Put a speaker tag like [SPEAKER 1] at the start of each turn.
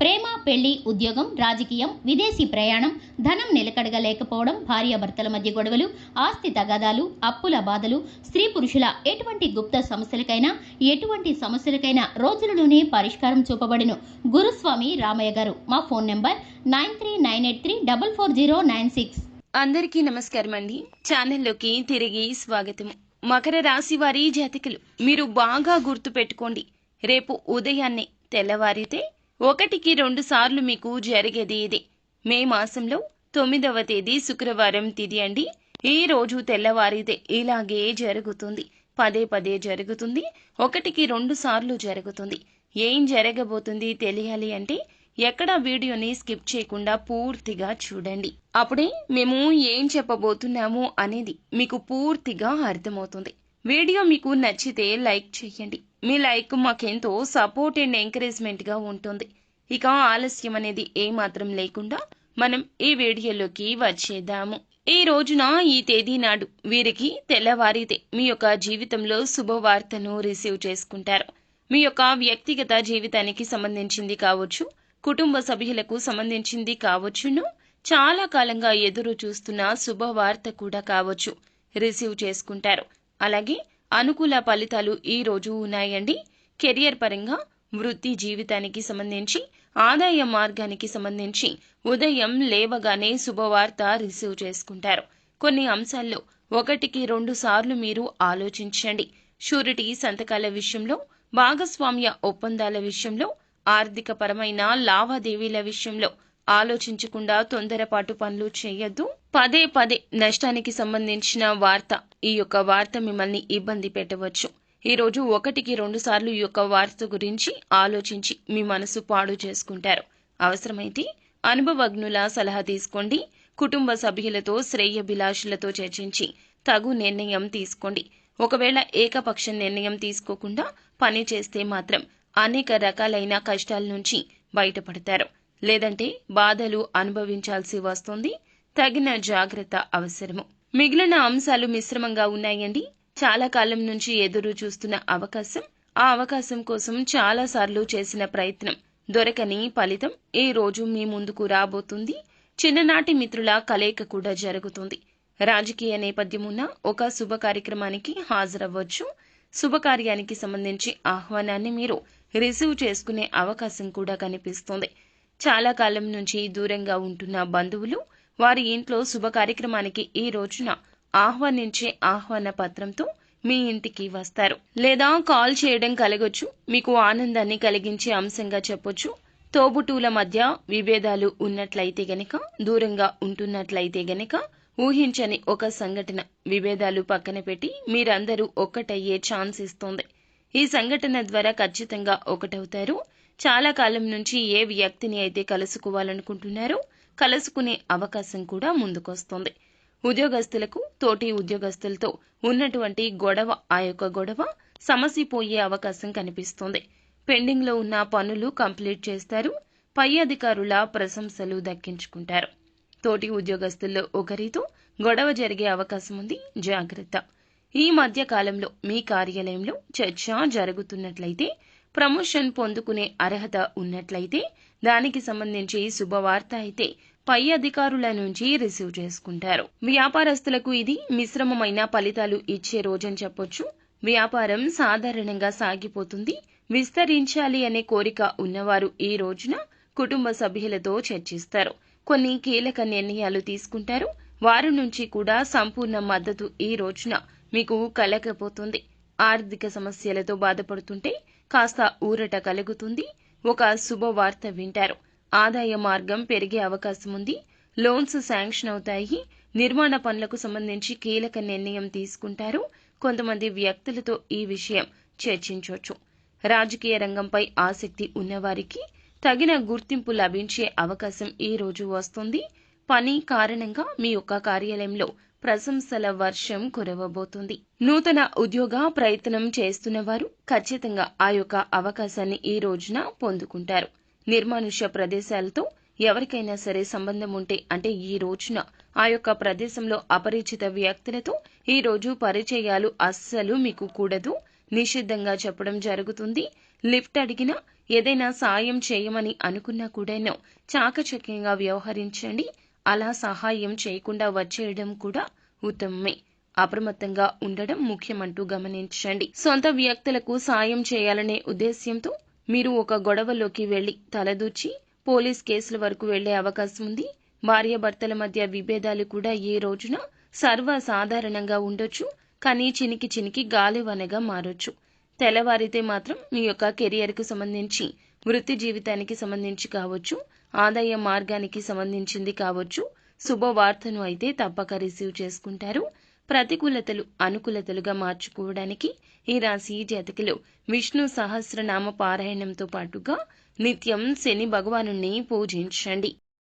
[SPEAKER 1] ప్రేమ పెళ్ళి ఉద్యోగం రాజకీయం విదేశీ ప్రయాణం ధనం నిలకడగా లేకపోవడం భార్యాభర్తల మధ్య గొడవలు ఆస్తి తగాదాలు అప్పుల బాధలు స్త్రీ పురుషుల ఎటువంటి గుప్త సమస్యలకైనా ఎటువంటి సమస్యలకైనా రోజులలోనే పరిష్కారం చూపబడిను. గురుస్వామి రామయ్య గారు మా phone number nine three nine eight three double four zero nine six.
[SPEAKER 2] అందరికీ నమస్కారం అండి. ఛానల్లోకి తిరిగి స్వాగతం. మకర రాశి వారి జాతకులు మీరు బాగా గుర్తు పెట్టుకోండి రేపు ఉదయాన్నే తెల్లవారితే ఒకటికి రెండు సార్లు మీకు జరిగేది ఇది. మే మాసంలో తొమ్మిదవ తేదీ శుక్రవారం తిది అండి. ఈ రోజు తెల్లవారితే ఇలాగే జరుగుతుంది. పదే పదే జరుగుతుంది. ఒకటికి రెండు సార్లు జరుగుతుంది. ఏం జరగబోతుంది తెలియాలి అంటే ఎక్కడ వీడియోని స్కిప్ చేయకుండా పూర్తిగా చూడండి. అప్పుడే మేము ఏం చెప్పబోతున్నాము అనేది మీకు పూర్తిగా అర్థమవుతుంది. వీడియో మీకు నచ్చితే లైక్ చేయండి. మీ లైక్ మాకెంతో సపోర్ట్ అండ్ ఎంకరేజ్మెంట్గా ఉంటుంది. ఇక ఆలస్యం అనేది ఏమాత్రం లేకుండా మనం ఈ వీడియోలోకి వచ్చేద్దాము. ఈ రోజున ఈ తేదీ నాడు వీరికి తెల్లవారితే మీ యొక్క జీవితంలో శుభవార్తను రిసీవ్ చేసుకుంటారు. మీ యొక్క వ్యక్తిగత జీవితానికి సంబంధించింది కావచ్చు కుటుంబ సభ్యులకు సంబంధించింది కావచ్చును చాలా కాలంగా ఎదురు చూస్తున్న శుభవార్త కూడా కావచ్చు రిసీవ్ చేసుకుంటారు. అలాగే అనుకూల ఫలితాలు ఈ రోజు ఉన్నాయండి. కెరియర్ పరంగా వృత్తి జీవితానికి సంబంధించి ఆదాయ మార్గానికి సంబంధించి ఉదయం లేవగానే శుభవార్త రిసీవ్ చేసుకుంటారు. కొన్ని అంశాల్లో ఒకటికి రెండు సార్లు మీరు ఆలోచించండి. షూరిటీ సంతకాల విషయంలో భాగస్వామ్య ఒప్పందాల విషయంలో ఆర్థిక పరమైన లావాదేవీల విషయంలో ఆలోచించకుండా తొందరపాటు పనులు చేయొద్దు. పదే పదే నష్టానికి సంబంధించిన వార్త ఈ యొక్క వార్త మిమ్మల్ని ఇబ్బంది పెట్టవచ్చు. ఈరోజు ఒకటికి రెండు సార్లు ఈ యొక్క వార్త గురించి ఆలోచించి మీ మనసు పాడు చేసుకుంటారు. అవసరమైతే అనుభవజ్ఞుల సలహా తీసుకోండి. కుటుంబ సభ్యులతో శ్రేయభిలాషులతో చర్చించి తగు నిర్ణయం తీసుకోండి. ఒకవేళ ఏకపక్ష నిర్ణయం తీసుకోకుండా పని చేస్తే మాత్రం అనేక రకాలైన కష్టాల నుంచి బయటపడతారు. లేదంటే బాధలు అనుభవించాల్సి వస్తుంది. తగిన జాగ్రత్త అవసరము. మిగిలిన అంశాలు మిశ్రమంగా ఉన్నాయండి. చాలా కాలం నుంచి ఎదురు చూస్తున్న అవకాశం ఆ అవకాశం కోసం చాలా సార్లు చేసిన ప్రయత్నం దొరకని ఫలితం ఈ రోజు మీ ముందుకు రాబోతుంది. చిన్ననాటి మిత్రుల కలయిక కూడా జరుగుతుంది. రాజకీయ నేపథ్యమున్న ఒక శుభ కార్యక్రమానికి హాజరవ్వచ్చు. శుభకార్యానికి సంబంధించి ఆహ్వానాన్ని మీరు రిసీవ్ చేసుకునే అవకాశం కూడా కనిపిస్తుంది. చాలా కాలం నుంచి దూరంగా ఉంటున్న బంధువులు వారి ఇంట్లో శుభ కార్యక్రమానికి ఈ రోజున ఆహ్వానించే ఆహ్వాన పత్రంతో మీ ఇంటికి వస్తారు. లేదా కాల్ చేయడం కలగొచ్చు మీకు ఆనందాన్ని కలిగించే అంశంగా చెప్పొచ్చు. తోబుటూల మధ్య విభేదాలు ఉన్నట్లయితే గనక దూరంగా ఉంటున్నట్లయితే గనక ఊహించని ఒక సంఘటన విభేదాలు పక్కన పెట్టి మీరందరూ ఒక్కటయ్యే ఛాన్స్ ఇస్తోంది. ఈ సంఘటన ద్వారా ఖచ్చితంగా ఒకటవుతారు. చాలా కాలం నుంచి ఏ వ్యక్తిని అయితే కలుసుకోవాలనుకుంటున్నారో కలుసుకునే అవకాశం కూడా ముందుకొస్తుంది. ఉద్యోగస్తులకు తోటి ఉద్యోగస్తులతో ఉన్నటువంటి గొడవ ఆ యొక్క గొడవ సమసిపోయే అవకాశం కనిపిస్తుంది. పెండింగ్లో ఉన్న పనులు కంప్లీట్ చేస్తారు. పై అధికారుల ప్రశంసలు దక్కించుకుంటారు. తోటి ఉద్యోగస్తుల్లో ఒకరితో గొడవ జరిగే అవకాశం ఉంది. జాగ్రత్త. ఈ మధ్య కాలంలో మీ కార్యాలయంలో చర్చ జరుగుతున్నట్లయితే ప్రమోషన్ పొందుకునే అర్హత ఉన్నట్లయితే దానికి సంబంధించి శుభవార్త అయితే పై అధికారుల నుంచి రిసీవ్ చేసుకుంటారు. వ్యాపారస్తులకు ఇది మిశ్రమమైన ఫలితాలు ఇచ్చే రోజని చెప్పొచ్చు. వ్యాపారం సాధారణంగా సాగిపోతుంది. విస్తరించాలి అనే కోరిక ఉన్నవారు ఈ రోజున కుటుంబ సభ్యులతో చర్చిస్తారు. కొన్ని కీలక నిర్ణయాలు తీసుకుంటారు. వారి నుంచి కూడా సంపూర్ణ మద్దతు ఈ రోజున మీకు కలగపోతుంది ఆర్థిక సమస్యలతో బాధపడుతుంటే కాస్త ఊరట కలుగుతుంది. ఒక శుభవార్త వింటారు. ఆదాయ మార్గం పెరిగే అవకాశం ఉంది. లోన్స్ శాంక్షన్ అవుతాయి. నిర్మాణ పనులకు సంబంధించి కీలక నిర్ణయం తీసుకుంటారు. కొంతమంది వ్యక్తులతో ఈ విషయం చర్చించవచ్చు. రాజకీయ రంగంపై ఆసక్తి ఉన్నవారికి తగిన గుర్తింపు లభించే అవకాశం ఈ రోజు వస్తుంది. పని కారణంగా మీ యొక్క కార్యాలయంలో ప్రశంసల వర్షం కురవబోతుంది. నూతన ఉద్యోగ ప్రయత్నం చేస్తున్నవారు ఖచ్చితంగా ఆ యొక్క అవకాశాన్ని ఈ రోజున పొందుకుంటారు. నిర్మానుష్య ప్రదేశాలతో ఎవరికైనా సరే సంబంధం ఉంటే అంటే ఈ రోజున ఆ యొక్క ప్రదేశంలో అపరిచిత వ్యక్తులతో ఈ రోజు పరిచయాలు అస్సలు మీకు కూడదు. నిషిద్ధంగా చెప్పడం జరుగుతుంది. లిఫ్ట్ అడిగినా ఏదైనా సాయం చేయమని అనుకున్నా కూడాను చాకచక్యంగా వ్యవహరించండి. అలా సహాయం చేయకుండా వచ్చేయడం కూడా ఉత్తమమే అప్రమత్తంగా ఉండడం ముఖ్యమంటూ గమనించండి. సొంత వ్యక్తులకు సాయం చేయాలనే ఉద్దేశ్యంతో మీరు ఒక గొడవలోకి వెళ్ళి తలదూచి పోలీస్ కేసుల వరకు వెళ్ళే అవకాశం ఉంది. భార్యాభర్తల మధ్య విభేదాలు కూడా ఏ రోజున సర్వసాధారణంగా ఉండొచ్చు. కానీ చినికి చినికి గాలివనగా మారొచ్చు. తెల్లవారితే మాత్రం మీ యొక్క కెరియర్కు సంబంధించి వృత్తి జీవితానికి సంబంధించి కావచ్చు. ఆదాయ మార్గానికి సంబంధించింది కావచ్చు. శుభవార్తను అయితే తప్పక రిసీవ్ చేసుకుంటారు. ప్రతికూలతలు అనుకూలతలుగా మార్చుకోవడానికి ఈ రాశి జాతకులు విష్ణు సహస్రనామ పారాయణంతో పాటుగా నిత్యం శని భగవానుణ్ణి పూజించండి.